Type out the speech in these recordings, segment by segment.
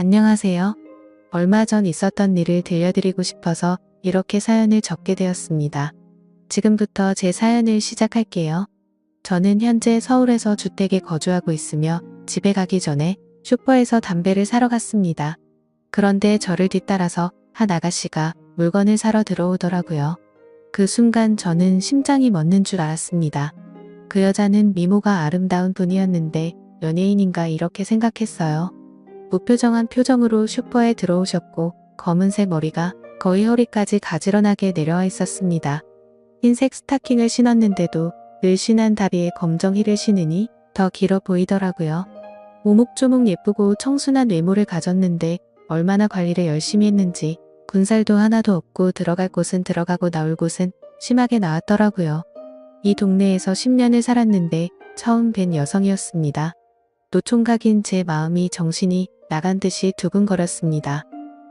안녕하세요. 얼마 전 있었던 일을 들려드리고 싶어서 이렇게 사연을 적게 되었습니다. 지금부터 제 사연을 시작할게요. 저는 현재 서울에서 주택에 거주하고 있으며 집에 가기 전에 슈퍼에서 담배를 사러 갔습니다. 그런데 저를 뒤따라서 한 아가씨가 물건을 사러 들어오더라고요. 그 순간 저는 심장이 멎는 줄 알았습니다. 그 여자는 미모가 아름다운 분이었는데 연예인인가 이렇게 생각했어요. 무표정한 표정으로 슈퍼에 들어오셨고 검은색 머리가 거의 허리까지 가지런하게 내려와 있었습니다. 흰색 스타킹을 신었는데도 늘씬한 다리에 검정 힐을 신으니 더 길어 보이더라고요. 오목조목 예쁘고 청순한 외모를 가졌는데 얼마나 관리를 열심히 했는지 군살도 하나도 없고 들어갈 곳은 들어가고 나올 곳은 심하게 나왔더라고요. 이 동네에서 10년을 살았는데 처음 뵌 여성이었습니다. 노총각인 제 마음이 정신이 나간 듯이 두근거렸습니다.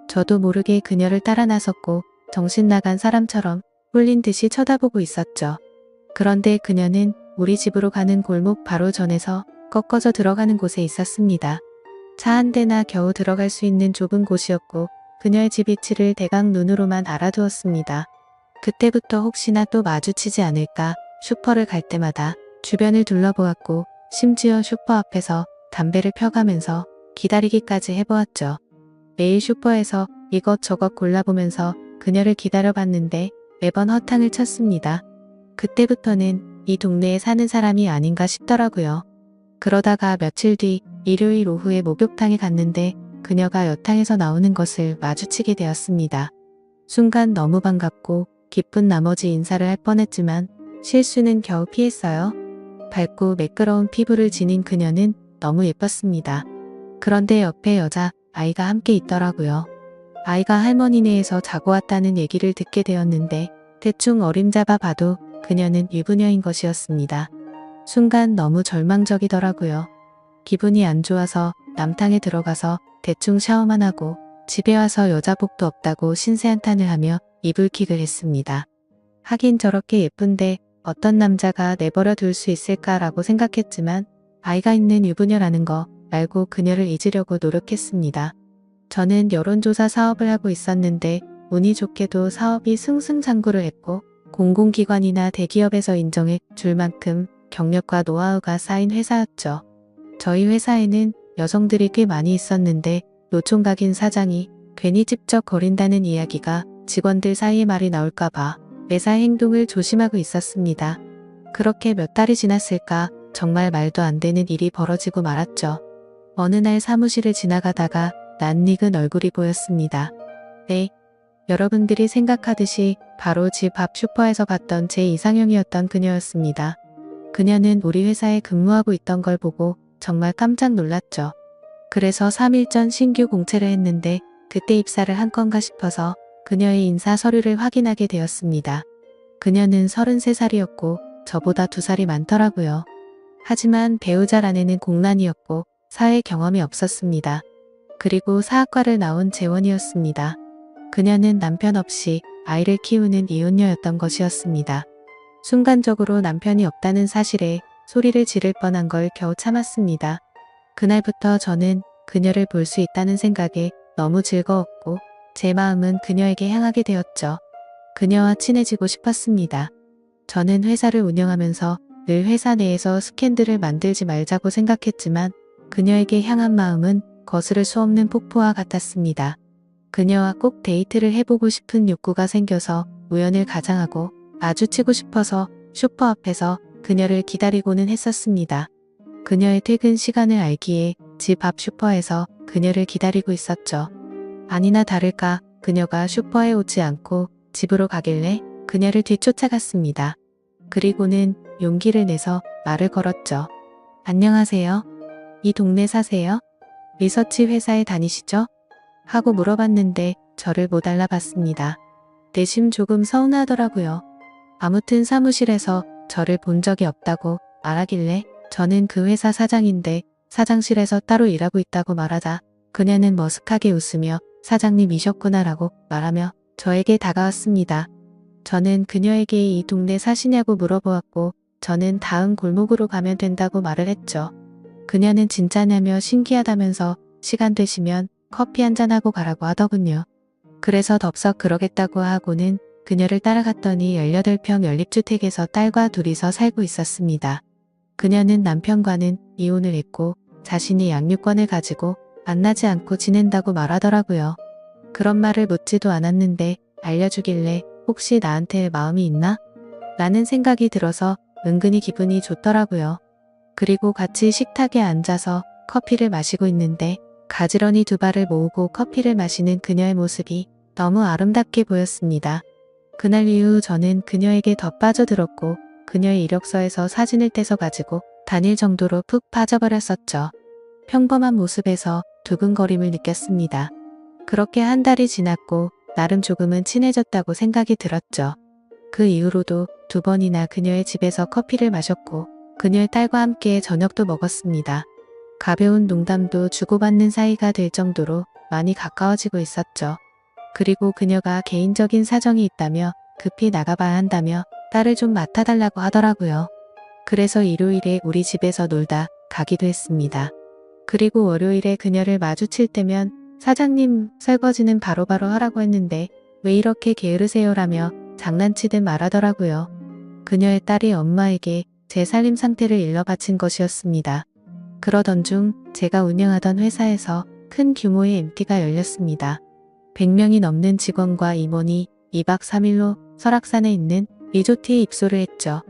저도 모르게 그녀를 따라 나섰고 정신 나간 사람처럼 홀린 듯이 쳐다보고 있었죠. 그런데 그녀는 우리 집으로 가는 골목 바로 전에서 꺾어져 들어가는 곳에 있었습니다. 차 한 대나 겨우 들어갈 수 있는 좁은 곳이었고 그녀의 집 위치를 대강 눈으로만 알아두었습니다. 그때부터 혹시나 또 마주치지 않을까 슈퍼를 갈 때마다 주변을 둘러보았고 심지어 슈퍼 앞에서 담배를 펴가면서 기다리기까지 해보았죠. 매일 슈퍼에서 이것저것 골라보면서 그녀를 기다려봤는데 매번 허탕을 쳤습니다. 그때부터는 이 동네에 사는 사람이 아닌가 싶더라고요. 그러다가 며칠 뒤 일요일 오후에 목욕탕에 갔는데 그녀가 여탕에서 나오는 것을 마주치게 되었습니다. 순간 너무 반갑고 기쁜 나머지 인사를 할 뻔했지만 실수는 겨우 피했어요. 밝고 매끄러운 피부를 지닌 그녀는 너무 예뻤습니다. 그런데 옆에 여자 아이가 함께 있더라고요. 아이가 할머니네에서 자고 왔다는 얘기를 듣게 되었는데 대충 어림잡아 봐도 그녀는 유부녀인 것이었습니다. 순간 너무 절망적이더라고요. 기분이 안 좋아서 남탕에 들어가서 대충 샤워만 하고 집에 와서 여자복도 없다고 신세한탄을 하며 이불킥을 했습니다. 하긴 저렇게 예쁜데 어떤 남자가 내버려 둘 수 있을까라고 생각했지만 아이가 있는 유부녀라는 거 알고 그녀를 잊으려고 노력했습니다. 저는 여론조사 사업을 하고 있었는데 운이 좋게도 사업이 승승장구를 했고 공공기관이나 대기업에서 인정해 줄 만큼 경력과 노하우가 쌓인 회사였죠. 저희 회사에는 여성들이 꽤 많이 있었는데 노총각인 사장이 괜히 찝쩍거린다는 이야기가 직원들 사이에 말이 나올까봐 매사 행동을 조심하고 있었습니다. 그렇게 몇 달이 지났을까 정말 말도 안 되는 일이 벌어지고 말았죠. 어느 날 사무실을 지나가다가 낯익은 얼굴이 보였습니다. 네. 여러분들이 생각하듯이 바로 집 앞 슈퍼에서 봤던 제 이상형이었던 그녀였습니다. 그녀는 우리 회사에 근무하고 있던 걸 보고 정말 깜짝 놀랐죠. 그래서 3일 전 신규 공채를 했는데 그때 입사를 한 건가 싶어서 그녀의 인사 서류를 확인하게 되었습니다. 그녀는 33살이었고 저보다 2살이 많더라고요. 하지만 배우자라내는 공란이었고 사회 경험이 없었습니다. 그리고 사학과를 나온 재원이었습니다. 그녀는 남편 없이 아이를 키우는 이혼녀였던 것이었습니다. 순간적으로 남편이 없다는 사실에 소리를 지를 뻔한 걸 겨우 참았습니다. 그날부터 저는 그녀를 볼 수 있다는 생각에 너무 즐거웠고 제 마음은 그녀에게 향하게 되었죠. 그녀와 친해지고 싶었습니다. 저는 회사를 운영하면서 늘 회사 내에서 스캔들을 만들지 말자고 생각했지만 그녀에게 향한 마음은 거스를 수 없는 폭포와 같았습니다. 그녀와 꼭 데이트를 해보고 싶은 욕구가 생겨서 우연을 가장하고 마주치고 싶어서 슈퍼 앞에서 그녀를 기다리고는 했었습니다. 그녀의 퇴근 시간을 알기에 집 앞 슈퍼에서 그녀를 기다리고 있었죠. 아니나 다를까 그녀가 슈퍼에 오지 않고 집으로 가길래 그녀를 뒤쫓아갔습니다. 그리고는 용기를 내서 말을 걸었죠. 안녕하세요. 이 동네 사세요? 리서치 회사에 다니시죠? 하고 물어봤는데 저를 못 알아봤습니다. 내심 조금 서운하더라고요. 아무튼 사무실에서 저를 본 적이 없다고 말하길래 저는 그 회사 사장인데 사장실에서 따로 일하고 있다고 말하자 그녀는 머쓱하게 웃으며 사장님이셨구나라고 말하며 저에게 다가왔습니다. 저는 그녀에게 이 동네 사시냐고 물어보았고 저는 다음 골목으로 가면 된다고 말을 했죠. 그녀는 진짜냐며 신기하다면서 시간 되시면 커피 한잔하고 가라고 하더군요. 그래서 덥석 그러겠다고 하고는 그녀를 따라갔더니 18평 연립주택에서 딸과 둘이서 살고 있었습니다. 그녀는 남편과는 이혼을 했고 자신이 양육권을 가지고 만나지 않고 지낸다고 말하더라고요. 그런 말을 묻지도 않았는데 알려주길래 혹시 나한테 마음이 있나? 라는 생각이 들어서 은근히 기분이 좋더라고요. 그리고 같이 식탁에 앉아서 커피를 마시고 있는데 가지런히 두 발을 모으고 커피를 마시는 그녀의 모습이 너무 아름답게 보였습니다. 그날 이후 저는 그녀에게 더 빠져들었고 그녀의 이력서에서 사진을 떼서 가지고 다닐 정도로 푹 빠져버렸었죠. 평범한 모습에서 두근거림을 느꼈습니다. 그렇게 한 달이 지났고 나름 조금은 친해졌다고 생각이 들었죠. 그 이후로도 두 번이나 그녀의 집에서 커피를 마셨고 그녀의 딸과 함께 저녁도 먹었습니다. 가벼운 농담도 주고받는 사이가 될 정도로 많이 가까워지고 있었죠. 그리고 그녀가 개인적인 사정이 있다며 급히 나가봐야 한다며 딸을 좀 맡아달라고 하더라고요. 그래서 일요일에 우리 집에서 놀다 가기도 했습니다. 그리고 월요일에 그녀를 마주칠 때면 사장님 설거지는 바로바로 하라고 했는데 왜 이렇게 게으르세요라며 장난치듯 말하더라고요. 그녀의 딸이 엄마에게 제 살림 상태를 일러 바친 것이었습니다. 그러던 중 제가 운영하던 회사에서 큰 규모의 MT가 열렸습니다. 100명이 넘는 직원과 임원이 2박 3일로 설악산에 있는 리조트에 입소를 했죠.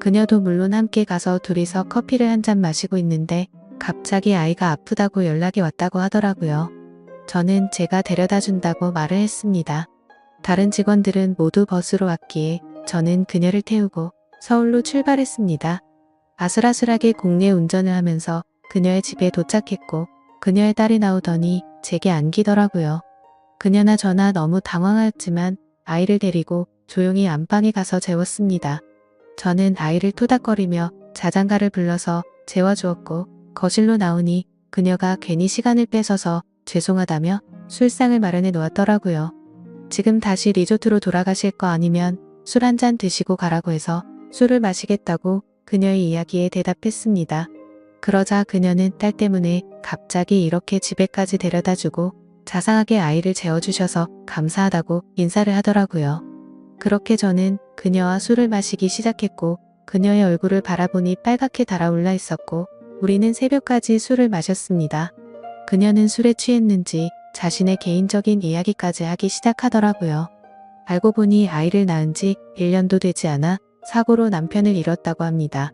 그녀도 물론 함께 가서 둘이서 커피를 한 잔 마시고 있는데 갑자기 아이가 아프다고 연락이 왔다고 하더라고요. 저는 제가 데려다 준다고 말을 했습니다. 다른 직원들은 모두 버스로 왔기에 저는 그녀를 태우고 서울로 출발했습니다. 아슬아슬하게 국내 운전을 하면서 그녀의 집에 도착했고 그녀의 딸이 나오더니 제게 안기더라고요. 그녀나 저나 너무 당황하였지만 아이를 데리고 조용히 안방에 가서 재웠습니다. 저는 아이를 토닥거리며 자장가를 불러서 재워주었고 거실로 나오니 그녀가 괜히 시간을 뺏어서 죄송하다며 술상을 마련해 놓았더라고요. 지금 다시 리조트로 돌아가실 거 아니면 술 한 잔 드시고 가라고 해서 술을 마시겠다고 그녀의 이야기에 대답했습니다. 그러자 그녀는 딸 때문에 갑자기 이렇게 집에까지 데려다 주고 자상하게 아이를 재워주셔서 감사하다고 인사를 하더라고요. 그렇게 저는 그녀와 술을 마시기 시작했고 그녀의 얼굴을 바라보니 빨갛게 달아올라 있었고 우리는 새벽까지 술을 마셨습니다. 그녀는 술에 취했는지 자신의 개인적인 이야기까지 하기 시작하더라고요. 알고 보니 아이를 낳은 지 1년도 되지 않아 사고로 남편을 잃었다고 합니다.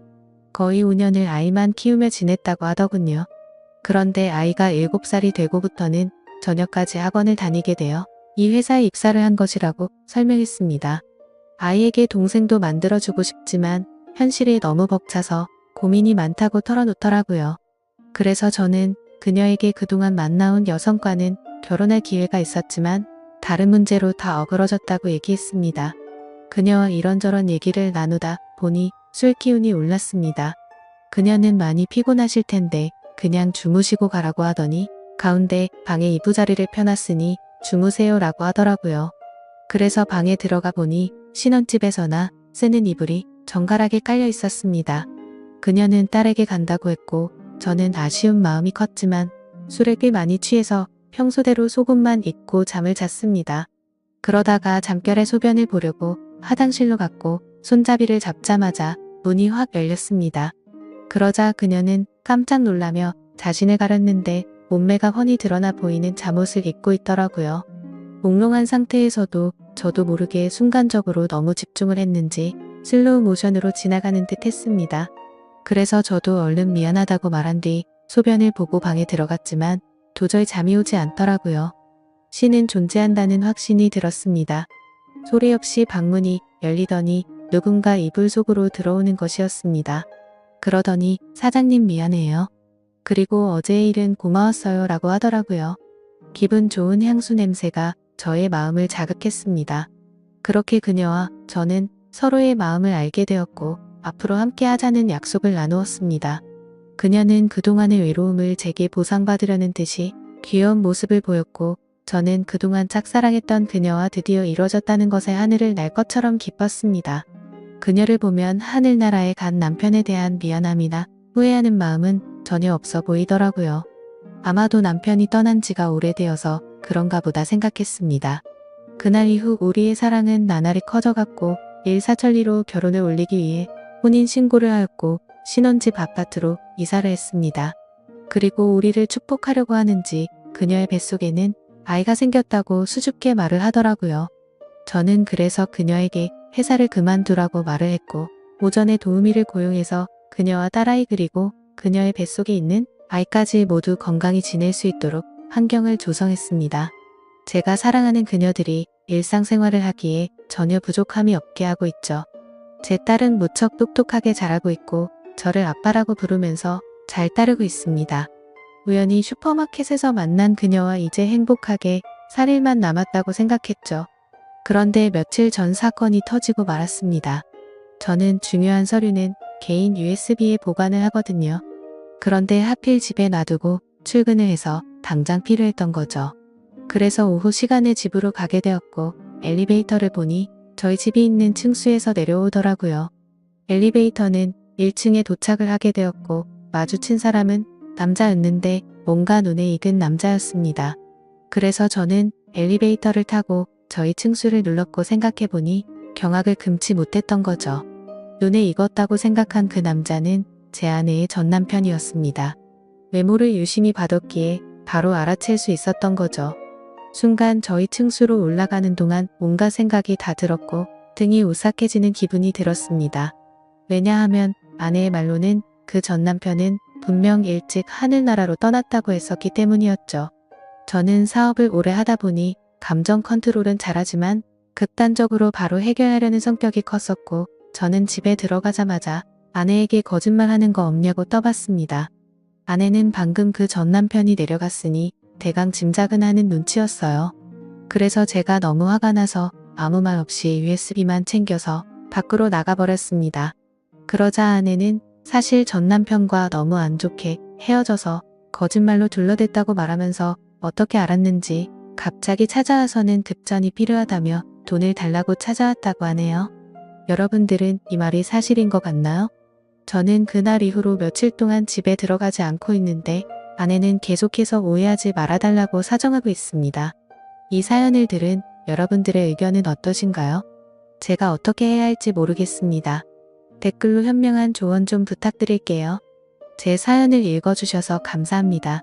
거의 5년을 아이만 키우며 지냈다고 하더군요. 그런데 아이가 7살이 되고부터는 저녁까지 학원을 다니게 되어 이 회사에 입사를 한 것이라고 설명했습니다. 아이에게 동생도 만들어주고 싶지만 현실이 너무 벅차서 고민이 많다고 털어놓더라고요. 그래서 저는 그녀에게 그동안 만나온 여성과는 결혼할 기회가 있었지만 다른 문제로 다 어그러졌다고 얘기했습니다. 그녀와 이런저런 얘기를 나누다 보니 술 기운이 올랐습니다. 그녀는 많이 피곤하실 텐데 그냥 주무시고 가라고 하더니 가운데 방에 이부자리를 펴놨으니 주무세요라고 하더라고요. 그래서 방에 들어가 보니 신혼집에서나 쓰는 이불이 정갈하게 깔려 있었습니다. 그녀는 딸에게 간다고 했고 저는 아쉬운 마음이 컸지만 술에 꽤 많이 취해서 평소대로 속옷만 입고 잠을 잤습니다. 그러다가 잠결에 소변을 보려고 화장실로 갔고 손잡이를 잡자마자 문이 확 열렸습니다. 그러자 그녀는 깜짝 놀라며 자신을 가렸는데 몸매가 훤히 드러나 보이는 잠옷을 입고 있더라고요. 몽롱한 상태에서도 저도 모르게 순간적으로 너무 집중을 했는지 슬로우 모션으로 지나가는 듯 했습니다. 그래서 저도 얼른 미안하다고 말한 뒤 소변을 보고 방에 들어갔지만 도저히 잠이 오지 않더라고요. 신은 존재한다는 확신이 들었습니다. 소리 없이 방문이 열리더니 누군가 이불 속으로 들어오는 것이었습니다. 그러더니 사장님 미안해요. 그리고 어제의 일은 고마웠어요 라고 하더라고요. 기분 좋은 향수 냄새가 저의 마음을 자극했습니다. 그렇게 그녀와 저는 서로의 마음을 알게 되었고 앞으로 함께 하자는 약속을 나누었습니다. 그녀는 그동안의 외로움을 제게 보상받으려는 듯이 귀여운 모습을 보였고 저는 그동안 짝사랑했던 그녀와 드디어 이뤄졌다는 것에 하늘을 날 것처럼 기뻤습니다. 그녀를 보면 하늘나라에 간 남편에 대한 미안함이나 후회하는 마음은 전혀 없어 보이더라고요. 아마도 남편이 떠난 지가 오래되어서 그런가 보다 생각했습니다. 그날 이후 우리의 사랑은 나날이 커져갔고 일사천리로 결혼을 올리기 위해 혼인 신고를 하였고 신혼집 아파트로 이사를 했습니다. 그리고 우리를 축복하려고 하는지 그녀의 뱃속에는 아이가 생겼다고 수줍게 말을 하더라고요. 저는 그래서 그녀에게 회사를 그만두라고 말을 했고 오전에 도우미를 고용해서 그녀와 딸아이 그리고 그녀의 뱃속에 있는 아이까지 모두 건강히 지낼 수 있도록 환경을 조성했습니다. 제가 사랑하는 그녀들이 일상생활을 하기에 전혀 부족함이 없게 하고 있죠. 제 딸은 무척 똑똑하게 자라고 있고 저를 아빠라고 부르면서 잘 따르고 있습니다. 우연히 슈퍼마켓에서 만난 그녀와 이제 행복하게 살 일만 남았다고 생각했죠. 그런데 며칠 전 사건이 터지고 말았습니다. 저는 중요한 서류는 개인 USB에 보관을 하거든요. 그런데 하필 집에 놔두고 출근을 해서 당장 필요했던 거죠. 그래서 오후 시간에 집으로 가게 되었고 엘리베이터를 보니 저희 집이 있는 층수에서 내려오더라고요. 엘리베이터는 1층에 도착을 하게 되었고 마주친 사람은 남자였는데 뭔가 눈에 익은 남자였습니다. 그래서 저는 엘리베이터를 타고 저희 층수를 눌렀고 생각해보니 경악을 금치 못했던 거죠. 눈에 익었다고 생각한 그 남자는 제 아내의 전 남편이었습니다. 외모를 유심히 봐뒀기에 바로 알아챌 수 있었던 거죠. 순간 저희 층수로 올라가는 동안 온갖 생각이 다 들었고 등이 오싹해지는 기분이 들었습니다. 왜냐하면 아내의 말로는 그 전 남편은 분명 일찍 하늘나라로 떠났다고 했었기 때문이었죠. 저는 사업을 오래 하다 보니 감정 컨트롤은 잘하지만 극단적으로 바로 해결하려는 성격이 컸었고 저는 집에 들어가자마자 아내에게 거짓말하는 거 없냐고 떠봤습니다. 아내는 방금 그 전 남편이 내려갔으니 대강 짐작은 하는 눈치였어요. 그래서 제가 너무 화가 나서 아무 말 없이 USB만 챙겨서 밖으로 나가버렸습니다. 그러자 아내는 사실 전 남편과 너무 안 좋게 헤어져서 거짓말로 둘러댔다고 말하면서 어떻게 알았는지 갑자기 찾아와서는 급전이 필요하다며 돈을 달라고 찾아왔다고 하네요. 여러분들은 이 말이 사실인 것 같나요? 저는 그날 이후로 며칠 동안 집에 들어가지 않고 있는데 아내는 계속해서 오해하지 말아달라고 사정하고 있습니다. 이 사연을 들은 여러분들의 의견은 어떠신가요? 제가 어떻게 해야 할지 모르겠습니다. 댓글로 현명한 조언 좀 부탁드릴게요. 제 사연을 읽어주셔서 감사합니다.